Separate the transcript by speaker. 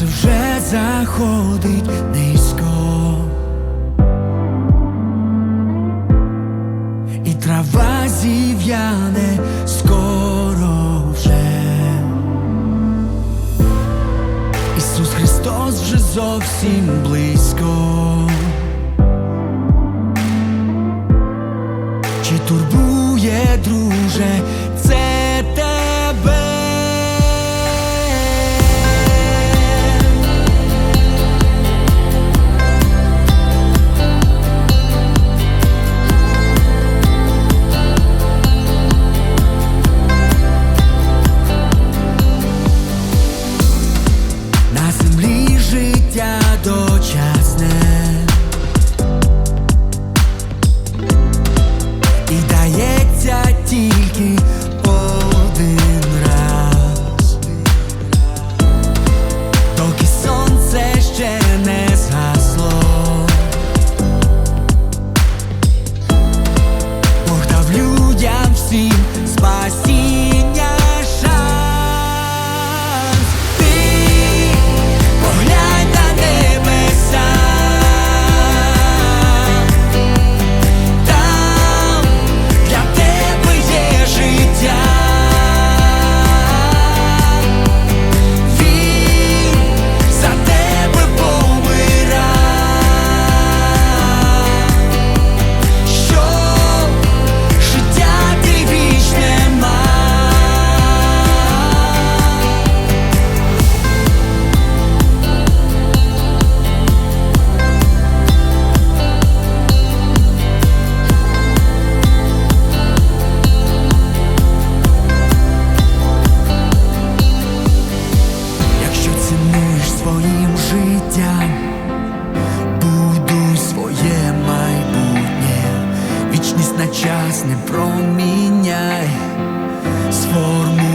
Speaker 1: Сонце вже заходить низько. І трава зів'яне скоро вже. Ісус Христос вже зовсім близько. час не проміняй сформуй.